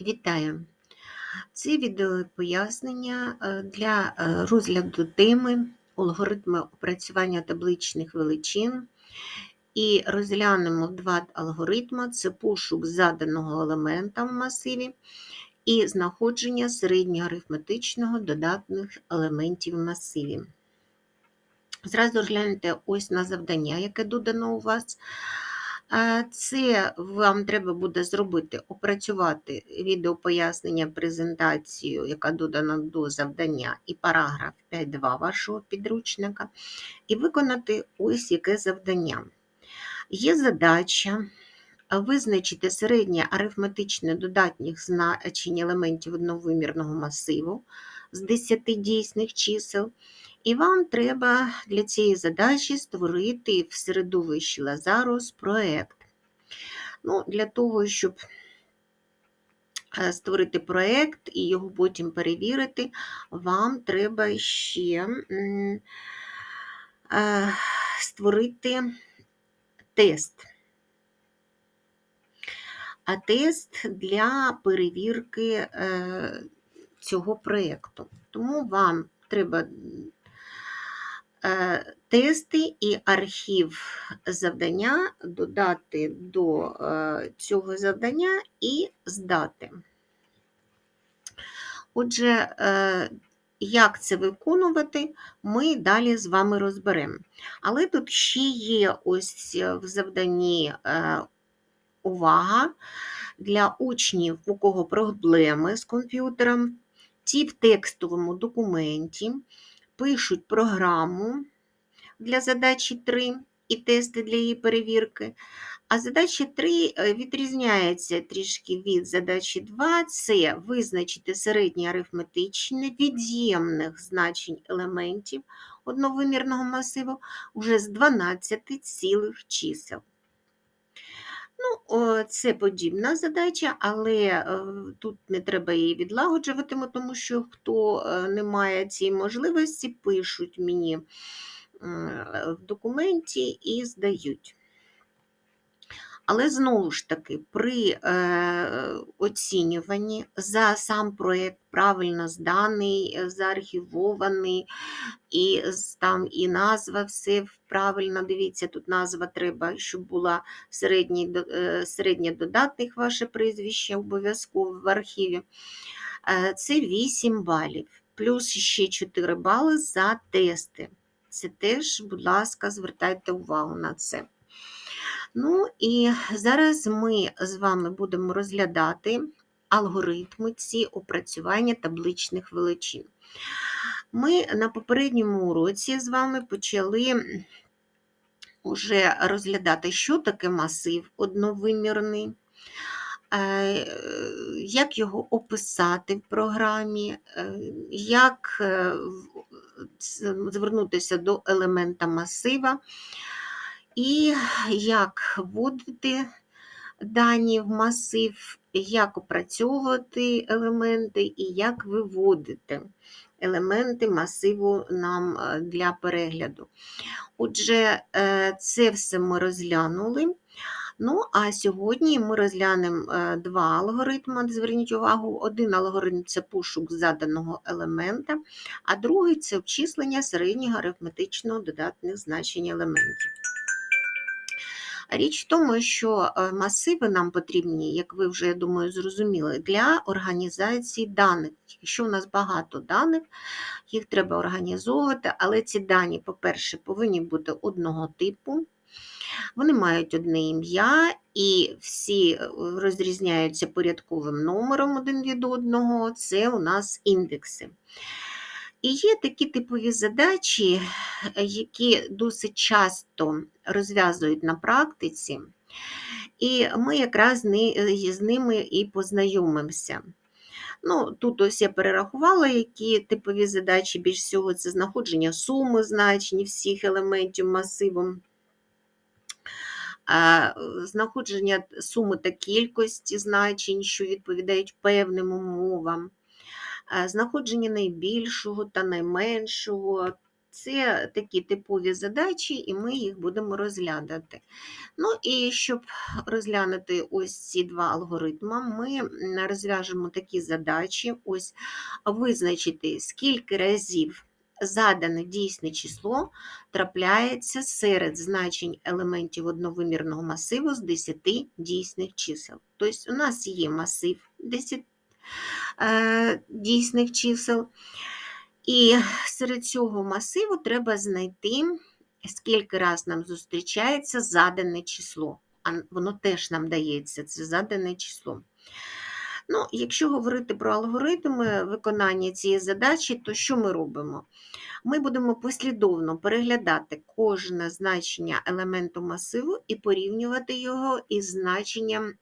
Вітаю! Це відео пояснення е, для е, розгляду теми алгоритми опрацювання табличних величин. І розглянемо два алгоритми: це пошук заданого елемента в масиві і знаходження середньоарифметичного додатних елементів в масиві. Зразу гляньте ось на завдання, яке додано у вас. Це вам треба буде зробити, опрацювати відеопояснення, презентацію, яка додана до завдання, і параграф 5.2 вашого підручника, і виконати ось яке завдання. Є задача визначити середнє арифметичне додатніх значень елементів одновимірного масиву з 10 дійсних чисел. І вам треба для цієї задачі створити в середовищі Лазарус проєкт. Ну, Для того, щоб е, створити проєкт і його потім перевірити, вам треба ще е, створити тест. А тест для перевірки е, цього проєкту. Тому вам треба Е, тести і архів завдання додати до е, цього завдання і здати. Отже, як це виконувати, ми далі з вами розберемо. Але тут ще є ось в завданні увага для учнів, у кого проблеми з комп'ютером, ті в текстовому документі пишуть програму для задачі 3 і тести для її перевірки. А задача 3 е, відрізняється трішки від задачі 2. Це визначити середнє арифметичне від'ємних значень елементів одновимірного масиву вже з 12 цілих чисел. Ну, Це подібна задача, але е, тут не треба її відлагоджувати, тому що хто е, не має цієї можливості, пишуть мені в документі і здають. Але знову ж таки, при е, оцінюванні за сам проєкт правильно зданий, е, заархівований, і там і назва все правильно. Дивіться, тут назва треба, щоб була середній, е, середнє додатних ваше прізвище обов'язково в архіві. Це 8 балів, плюс ще 4 бали за тести. Це теж, будь ласка, звертайте увагу на це. Ну і зараз ми з вами будемо розглядати алгоритми ці опрацювання табличних величин. Ми на попередньому уроці з вами почали вже розглядати, що таке масив одновимірний, е, як його описати в програмі, е, як е, звернутися до елемента масива, і як вводити дані в масив, як опрацьовувати елементи і як виводити елементи масиву нам е, для перегляду. Отже, е, це все ми розглянули. Ну, а сьогодні ми розглянемо е, два алгоритми. Зверніть увагу, один алгоритм це пошук заданого елемента, а другий це обчислення середнього арифметичного додатних значень елементів. Річ в тому, що е, масиви нам потрібні, як ви вже, я думаю, зрозуміли, для організації даних. Якщо у нас багато даних, їх треба організовувати, але ці дані, по-перше, повинні бути одного типу. Вони мають одне ім'я і всі е, розрізняються порядковим номером один від одного, це у нас індекси. І є такі типові задачі, які досить часто розв'язують на практиці, і ми якраз з ними і познайомимося. Ну, Тут ось я перерахувала, які типові задачі. Більш всього це знаходження суми значень всіх елементів масиву, знаходження суми та кількості значень, що відповідають певним умовам знаходження найбільшого та найменшого Це такі типові задачі, і ми їх будемо розглядати. Ну і щоб розглянути ось ці два алгоритми, ми розв'яжемо такі задачі: ось визначити, скільки разів задане дійсне число трапляється серед значень елементів одновимірного масиву з 10 дійсних чисел. Тобто, у нас є масив 10 е, дійсних чисел. І серед цього масиву треба знайти, скільки раз нам зустрічається задане число. А воно теж нам дається, це задане число. Ну, Якщо говорити про алгоритми виконання цієї задачі, то що ми робимо? Ми будемо послідовно переглядати кожне значення елементу масиву і порівнювати його із значенням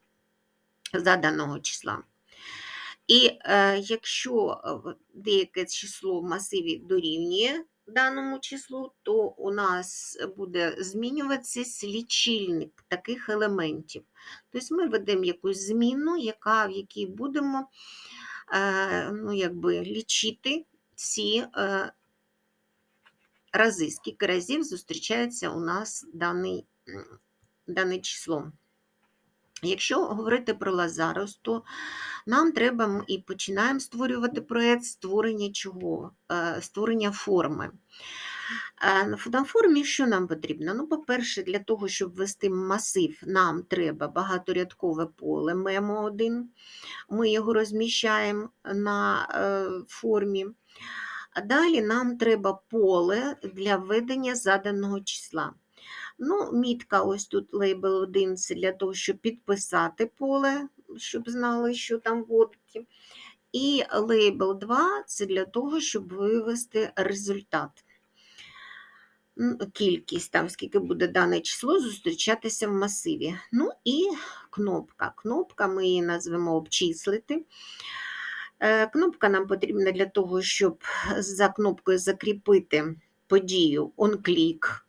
заданого числа. І е, якщо е, деяке число в масиві дорівнює даному числу, то у нас буде змінюватися лічильник таких елементів. Тобто ми ведемо якусь зміну, яка, в якій будемо е, ну, якби, лічити ці рази, скільки разів зустрічається у нас даний, дане число. Якщо говорити про Лазарус, то нам треба і починаємо створювати проєкт створення чого? Е, створення форми. Е, на формі що нам потрібно? Ну, По-перше, для того, щоб ввести масив, нам треба багаторядкове поле мемо 1 Ми його розміщаємо на е, формі. А далі нам треба поле для введення заданого числа. Ну, Мітка, ось тут лейбл 1 це для того, щоб підписати поле, щоб знали, що там вводити. І лейбл 2 це для того, щоб вивести результат. Кількість, там, скільки буде дане число, зустрічатися в масиві. Ну і кнопка. Кнопка ми її назвемо обчислити. Е, кнопка нам потрібна для того, щоб за кнопкою закріпити подію on-click.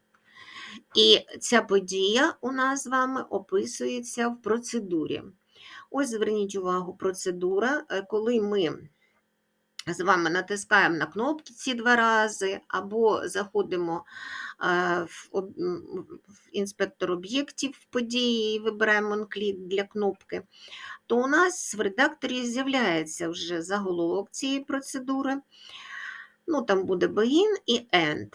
І ця подія у нас з вами описується в процедурі. Ось зверніть увагу, процедура, е, коли ми з вами натискаємо на кнопки ці два рази, або заходимо е, в інспектор об'єктів події і вибираємо онклік для кнопки, то у нас в редакторі з'являється вже заголовок цієї процедури. Ну, Там буде begin і end.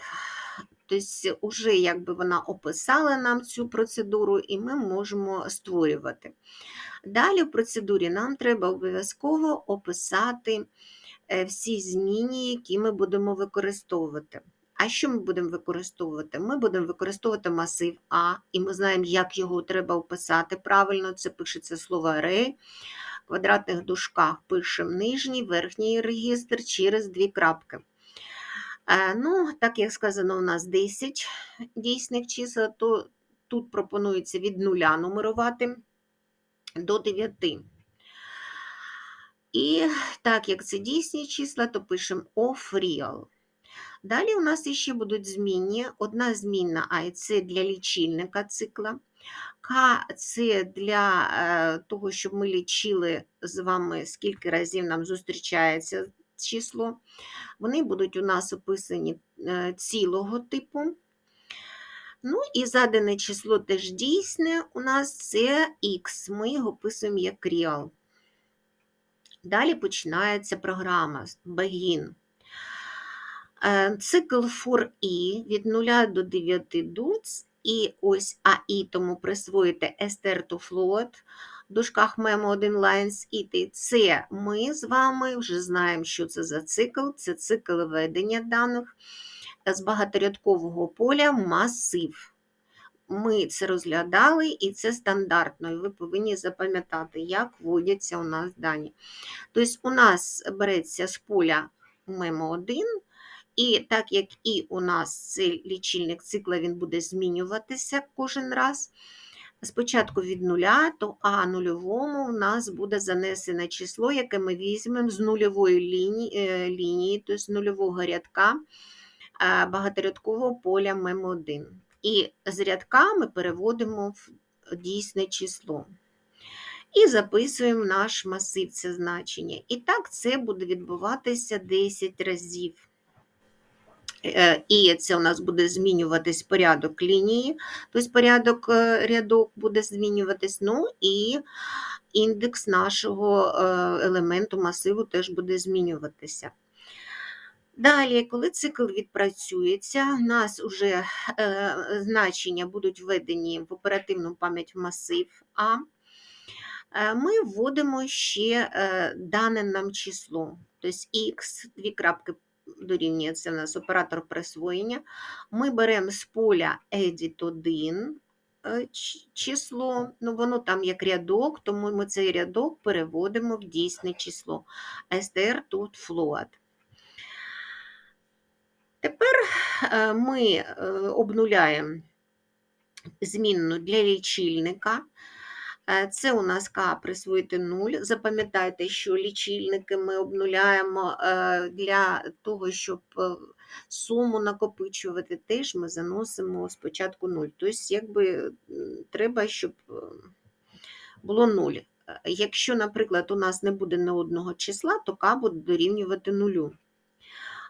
Тобто, вже якби вона описала нам цю процедуру, і ми можемо створювати. Далі в процедурі нам треба обов'язково описати е, всі зміни, які ми будемо використовувати. А що ми будемо використовувати? Ми будемо використовувати масив А, і ми знаємо, як його треба описати правильно. Це пишеться слово array. В квадратних дужках пишемо нижній, верхній регістр через дві крапки. Е, ну, Так як сказано, у нас 10 дійсних чисел, то тут пропонується від нуля нумерувати до 9. І так як це дійсні числа, то пишемо of real. Далі у нас ще будуть змінні. Одна змінна I це для лічильника цикла. К це для е, того, щоб ми лічили з вами, скільки разів нам зустрічається число. Вони будуть у нас описані е, цілого типу. Ну і задане число теж дійсне у нас це Х. Ми його описуємо як real. Далі починається програма Begin. Е, цикл for i від 0 до 9 дуц, і ось AI, тому присвоїте ester to float, в дужках memo 1 lines іти. Це ми з вами вже знаємо, що це за цикл, це цикл ведення даних з багаторядкового поля масив. Ми це розглядали, і це стандартно, і ви повинні запам'ятати, як вводяться у нас дані. Тобто, у нас береться з поля мемо 1 і так як і у нас цей лічильник цикла він буде змінюватися кожен раз. Спочатку від нуля, то А нульовому у нас буде занесене число, яке ми візьмемо з нульової лінії, е, лінії тобто з нульового рядка е, багаторядкового поля МЕМ1. І з рядка ми переводимо в дійсне число. І записуємо наш масив, це значення. І так це буде відбуватися 10 разів. Е, І це у нас буде змінюватись порядок лінії, тобто порядок е, рядок буде змінюватись. Ну і індекс нашого е, елементу масиву теж буде змінюватися. Далі, коли цикл відпрацюється, у нас вже значення будуть введені в оперативну пам'ять масив А. Ми вводимо ще дане нам число. Тобто х, дві крапки дорівнює, це в нас оператор присвоєння. Ми беремо з поля edit 1 е, число, ну воно там як рядок, тому ми цей рядок переводимо в дійсне число. str тут float. Тепер е, ми е, обнуляємо змінну для лічильника. Е, Це у нас К присвоїти 0. Запам'ятайте, що лічильники ми обнуляємо е, для того, щоб е, суму накопичувати, теж ми заносимо спочатку 0. Тобто, якби треба, щоб було 0. Е, Якщо, наприклад, у нас не буде не одного числа, то К буде дорівнювати 0.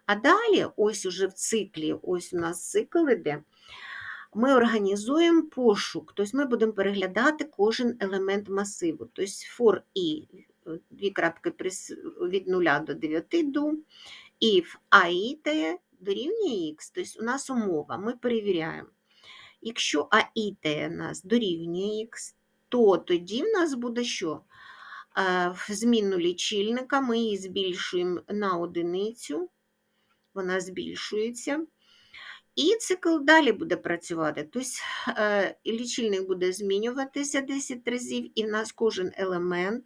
А далі, ось уже в циклі, ось у нас цикл іде, ми організуємо пошук, тобто ми будемо переглядати кожен елемент масиву. Тобто for е, дві крапки від 0 до 9 ду, if aite дорівнює x, тобто у нас умова, ми перевіряємо. Якщо aite у нас дорівнює x, то тоді в нас буде що? Е, В змінну лічильника ми її збільшуємо на одиницю, вона збільшується. І цикл далі буде працювати. Тобто е, лічильник буде змінюватися 10 разів, і в нас кожен елемент,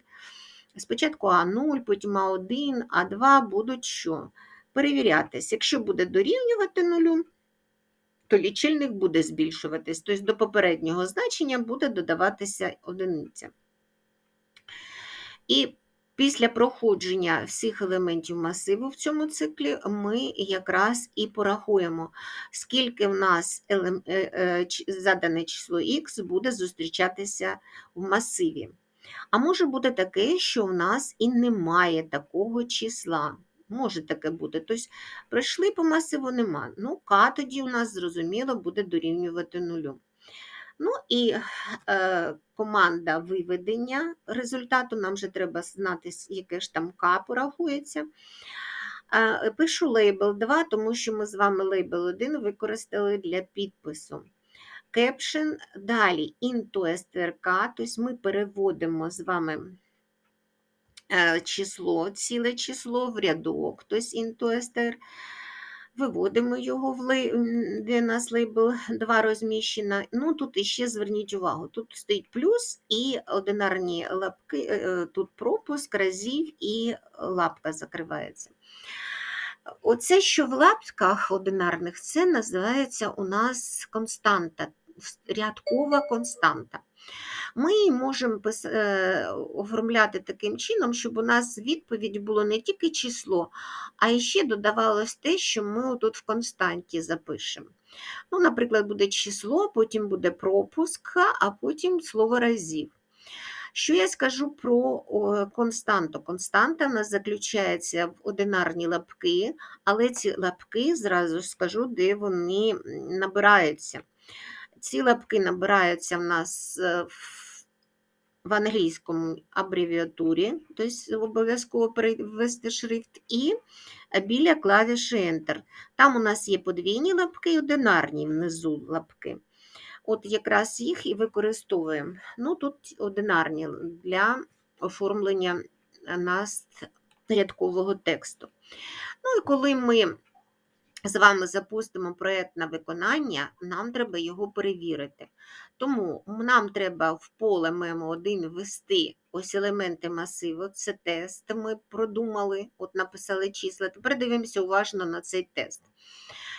спочатку А0, потім А1, А2 будуть що? Перевірятись. Якщо буде дорівнювати нулю, то лічильник буде збільшуватись, тобто до попереднього значення буде додаватися одиниця. І після проходження всіх елементів масиву в цьому циклі ми якраз і порахуємо, скільки в нас е, е, задане число х буде зустрічатися в масиві. А може бути таке, що в нас і немає такого числа. Може таке бути. Тобто пройшли по масиву нема. Ну, К тоді у нас зрозуміло буде дорівнювати нулю. Ну і е, команда виведення результату, нам вже треба знати, яке ж там К порахується. Е, пишу лейбл 2, тому що ми з вами лейбл 1 використали для підпису. Caption, далі into strk, тобто ми переводимо з вами е, число, ціле число в рядок, тобто into str. Виводимо його, в лей... де у нас лейбл 2 розміщено. Ну, тут іще зверніть увагу, тут стоїть плюс і одинарні лапки, е, е, тут пропуск разів і лапка закривається. Оце, що в лапках одинарних, це називається у нас константа, рядкова константа. Ми можемо е, оформляти таким чином, щоб у нас відповідь було не тільки число, а ще додавалось те, що ми тут в константі запишемо. Ну, наприклад, буде число, потім буде пропуск, а потім слово разів. Що я скажу про константу? Константа в нас заключається в одинарні лапки, але ці лапки, зразу скажу, де вони набираються. Ці лапки набираються в нас е, в в англійському абревіатурі, тобто обов'язково перевести шрифт, і біля клавіші Enter. Там у нас є подвійні лапки і одинарні внизу лапки. От якраз їх і використовуємо. Ну, тут одинарні для оформлення нас рядкового тексту. Ну і коли ми з вами запустимо проєкт на виконання, нам треба його перевірити. Тому нам треба в поле мемо1 ввести ось елементи масиву, це тест. Ми продумали, от написали числа. Тепер дивимося уважно на цей тест.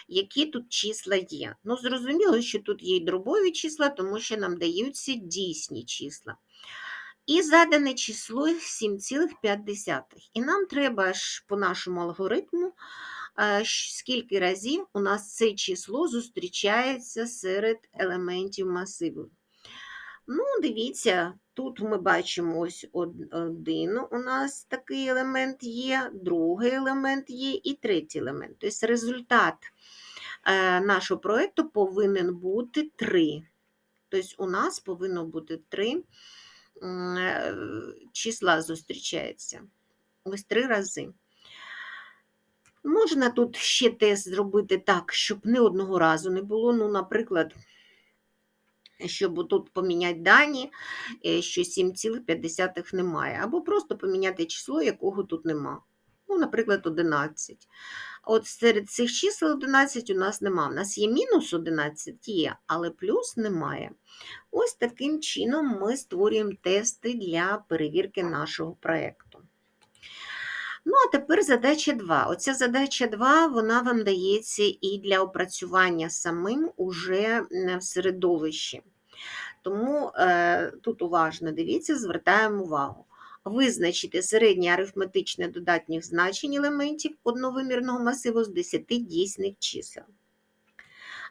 Які тут числа є? Ну, зрозуміло, що тут є й дробові числа, тому що нам даються дійсні числа. І задане число 7,5. І нам треба ж по нашому алгоритму скільки разів у нас це число зустрічається серед елементів масиву. Ну, дивіться, Тут ми бачимо ось один у нас такий елемент є, другий елемент є і третій елемент. Тобто результат е, нашого проєкту повинен бути 3. Тобто у нас повинно бути 3 числа зустрічаються. Ось три рази. Можна тут ще тест зробити так, щоб не одного разу не було. Ну, наприклад, щоб тут поміняти дані, е, що 7,5 немає, або просто поміняти число, якого тут нема. Ну, наприклад, 11. От серед цих чисел 11 у нас нема. У нас є мінус 11, є, але плюс немає. Ось таким чином ми створюємо тести для перевірки нашого проєкту. Ну, а тепер задача 2. Оця задача 2, вона вам дається і для опрацювання самим уже в середовищі. Тому е, тут уважно дивіться, звертаємо увагу. Визначити середнє арифметичне додатніх значень елементів одновимірного масиву з 10 дійсних чисел.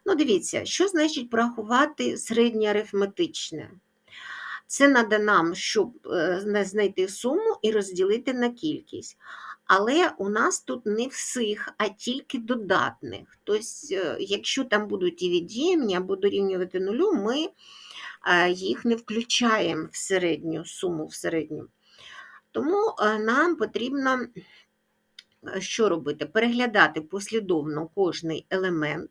Ну, дивіться, що значить порахувати середнє арифметичне? Це треба нам, щоб е, знайти суму і розділити на кількість. Але у нас тут не всіх, а тільки додатних. Тобто, е, якщо там будуть і від'ємні або дорівнювати нулю, ми е, їх не включаємо в середню суму в середню. Тому нам потрібно що робити? Переглядати послідовно кожний елемент.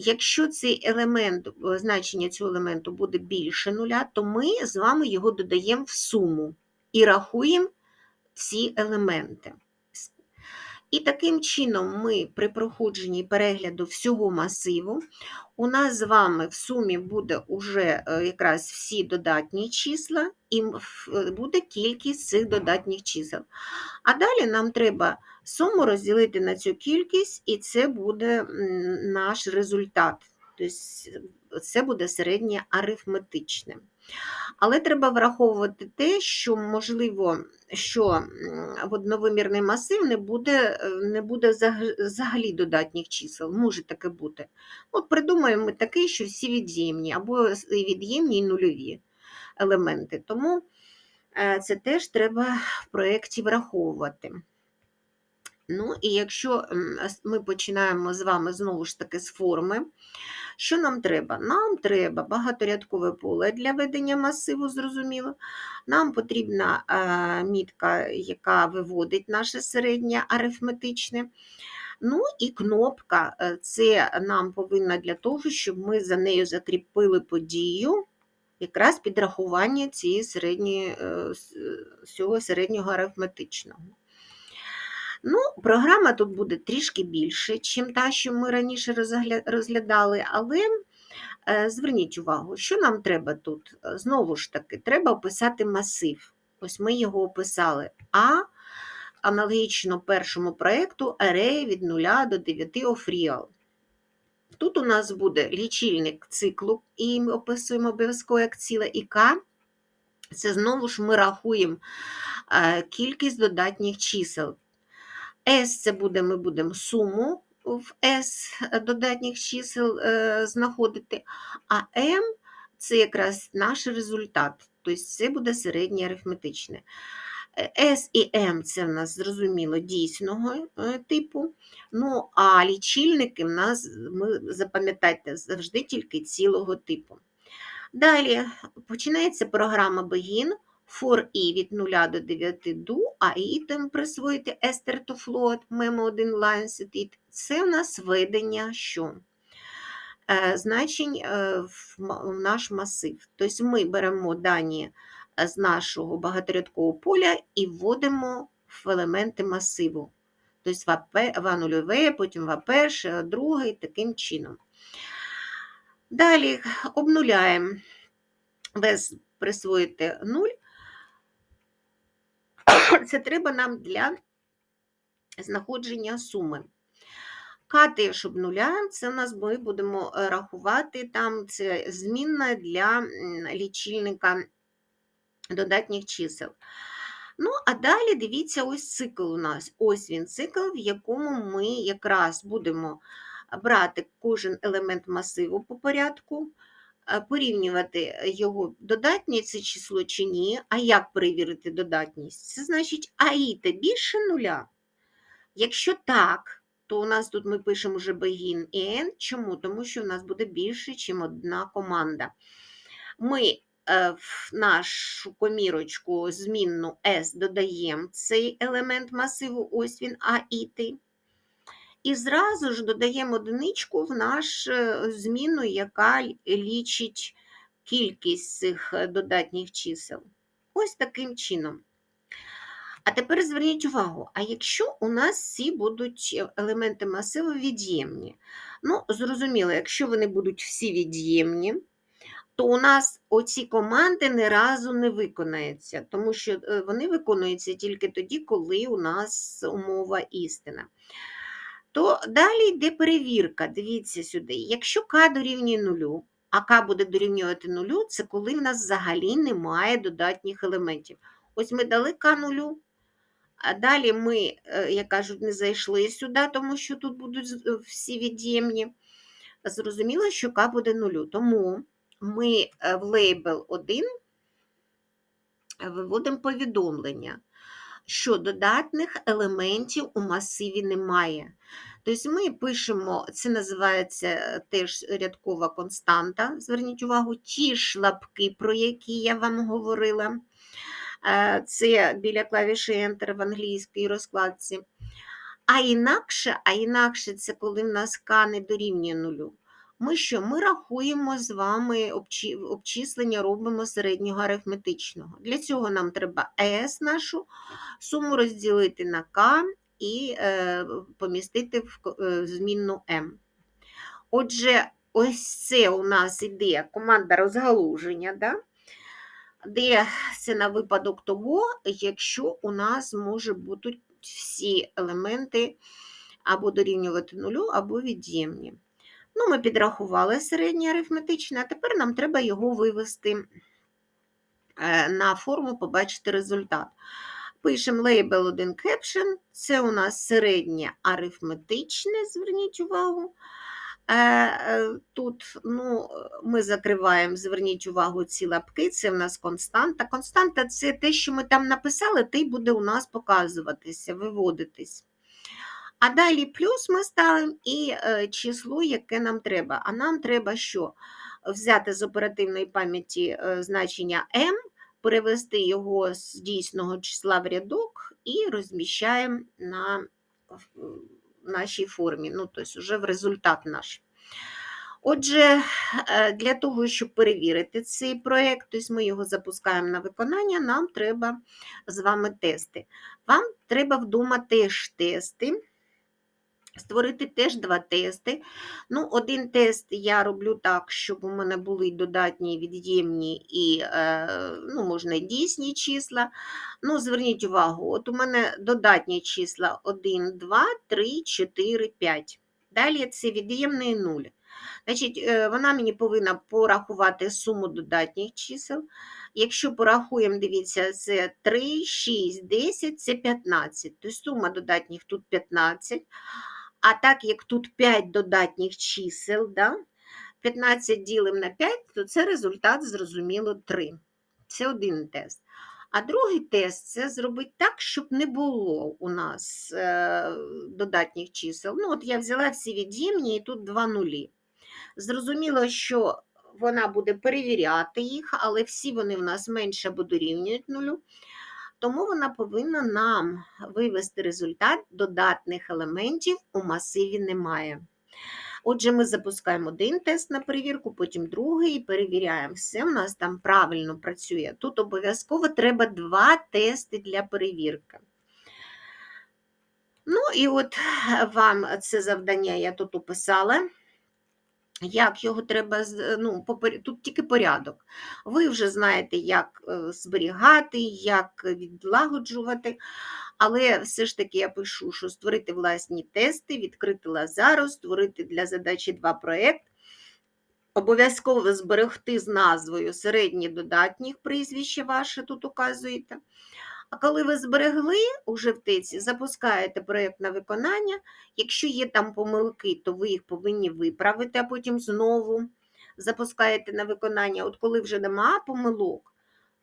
Якщо цей елемент, значення цього елементу буде більше нуля, то ми з вами його додаємо в суму і рахуємо всі елементи. І таким чином ми при проходженні перегляду всього масиву, у нас з вами в сумі буде уже якраз всі додатні числа, і буде кількість цих додатніх чисел. А далі нам треба суму розділити на цю кількість, і це буде наш результат. Тобто це буде середнє арифметичне. Але треба враховувати те, що, можливо, що одновимірний масив не буде не буде взагалі додатніх чисел, може таке бути. От Придумаємо такий, що всі від'ємні, або від'ємні і нульові елементи. Тому е, це теж треба в проєкті враховувати. Ну, і якщо ми починаємо з вами знову ж таки з форми, що нам треба? Нам треба багаторядкове поле для ведення масиву, зрозуміло. Нам потрібна мітка, яка виводить наше середнє арифметичне. Ну і кнопка е, це нам повинна для того, щоб ми за нею закріпили подію, якраз підрахування цієї середньої, е, цього середнього арифметичного. Ну, Програма тут буде трішки більше, ніж та, що ми раніше розглядали, але е, зверніть увагу, що нам треба тут? Знову ж таки, треба описати масив. Ось ми його описали. А аналогічно першому проєкту array від 0 до 9 of real. Тут у нас буде лічильник циклу, і ми описуємо обов'язково як ціле і К. Це знову ж ми рахуємо е, кількість додатніх чисел. S це буде, ми будемо суму в S додатніх чисел е, знаходити, а M це якраз наш результат, тобто це буде середнє арифметичне. S і M це в нас зрозуміло дійсного е, типу. Ну, а лічильники в нас, ми запам'ятайте, завжди тільки цілого типу. Далі починається програма Begin for i від 0 до 9 do, а item присвоїти ester to float, memo 1 line it. Це у нас ведення що? Е, значень е, в наш масив. Тобто ми беремо дані з нашого багаторядкового поля і вводимо в елементи масиву. Тобто в нульове, потім в перше, друге, таким чином. Далі обнуляємо без присвоїти 0, це треба нам для знаходження суми. К теж обнуляємо, це у нас ми будемо е, рахувати, там це змінна для лічильника додатніх чисел. Ну, а далі дивіться, ось цикл у нас. Ось він цикл, в якому ми якраз будемо брати кожен елемент масиву по порядку, порівнювати його додатнє це число чи ні. А як перевірити додатність? Це значить аїта більше нуля. Якщо так, то у нас тут ми пишемо вже begin і end. Чому? Тому що у нас буде більше, ніж одна команда. Ми е, в нашу комірочку змінну S додаємо цей елемент масиву, ось він аїти. І зразу ж додаємо одиничку в нашу зміну, яка лічить кількість цих е, додатніх чисел. Ось таким чином. А тепер зверніть увагу, а якщо у нас всі будуть е, елементи масиву від'ємні? Ну, зрозуміло, якщо вони будуть всі від'ємні, то у нас оці команди ні разу не виконаються, тому що е, вони виконуються тільки тоді, коли у нас умова істина. То далі йде перевірка. Дивіться сюди. Якщо k дорівнює нулю, а k буде дорівнювати нулю, це коли в нас взагалі немає додатніх елементів. Ось ми дали k нулю, а далі ми, е, як кажуть, не зайшли сюди, тому що тут будуть е, всі від'ємні. Зрозуміло, що k буде нулю. Тому ми е, в лейбл 1 виводимо повідомлення, що додатних елементів у масиві немає. Тобто ми пишемо, це називається теж рядкова константа. Зверніть увагу, ті ж лапки, про які я вам говорила. Це біля клавіші Enter в англійській розкладці. А інакше, а інакше це коли в нас К не дорівнює нулю. Ми що? Ми рахуємо з вами обчислення, робимо середнього арифметичного. Для цього нам треба S нашу суму розділити на К і е, помістити в е, змінну m. Отже, ось це у нас іде команда розгалуження, да? де це на випадок того, якщо у нас може бути всі елементи або дорівнювати нулю, або від'ємні. Ну, Ми підрахували середнє арифметичне, а тепер нам треба його вивести е, на форму, побачити результат. Пишемо label 1 caption, це у нас середнє арифметичне, зверніть увагу. Е, е, тут ну, ми закриваємо, зверніть увагу, ці лапки, це у нас константа. Константа це те, що ми там написали, те й буде у нас показуватися, виводитись. А далі плюс ми ставимо і е, число, яке нам треба. А нам треба що? Взяти з оперативної пам'яті значення m, перевести його з дійсного числа в рядок і розміщаємо на нашій формі, ну, тобто вже в результат наш. Отже, е, для того, щоб перевірити цей проєкт, тобто ми його запускаємо на виконання, нам треба з вами тести. Вам треба вдома теж тести. Створити теж два тести. Ну, Один тест я роблю так, щоб у мене були додатні від'ємні і, е, ну, можна, дійсні числа. Ну, Зверніть увагу, от у мене додатні числа 1, 2, 3, 4, 5. Далі це від'ємний 0. Значить, е, Вона мені повинна порахувати суму додатніх чисел. Якщо порахуємо, дивіться, це 3, 6, 10, це 15. Тобто сума додатніх тут 15. А так як тут 5 додатніх чисел, да, 15 ділимо на 5, то це результат, зрозуміло, 3. Це один тест. А другий тест це зробити так, щоб не було у нас е, додатніх чисел. Ну, от Я взяла всі від'ємні і тут два нулі. Зрозуміло, що вона буде перевіряти їх, але всі вони в нас менше або дорівнюють нулю. Тому вона повинна нам вивести результат додатних елементів у масиві немає. Отже, ми запускаємо один тест на перевірку, потім другий і перевіряємо, все у нас там правильно працює. Тут обов'язково треба два тести для перевірки. Ну, і от вам це завдання я тут описала. Як його треба, ну, тут тільки порядок. Ви вже знаєте, як е, зберігати, як відлагоджувати, але все ж таки я пишу, що створити власні тести, відкрити Лазару, створити для задачі два проєкт, обов'язково зберегти з назвою середні додатніх прізвище ваше тут указуєте. А коли ви зберегли уже в теці, запускаєте проєкт на виконання. Якщо є там помилки, то ви їх повинні виправити, а потім знову запускаєте на виконання, от коли вже нема помилок,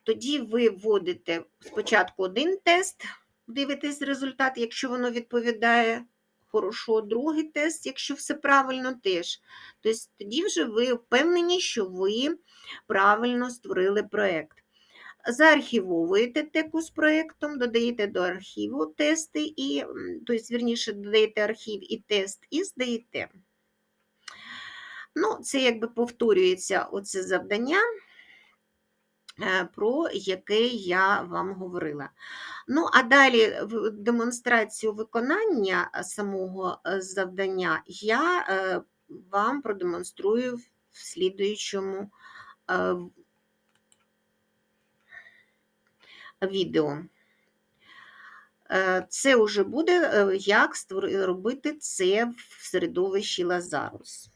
тоді ви вводите спочатку один тест, дивитесь результат, якщо воно відповідає хорошо, другий тест, якщо все правильно теж. Тобто тоді вже ви впевнені, що ви правильно створили проєкт. Заархівовуєте теку з проєктом, додаєте до архіву тести, і, тобто, вірніше, додаєте архів і тест, і здаєте. Ну, це якби повторюється оце завдання, е, про яке я вам говорила. Ну, а далі демонстрацію виконання самого е, завдання я е, вам продемонструю в слідуючому е, в- відео. Е, Це вже буде, е, як робити це в середовищі Лазарус.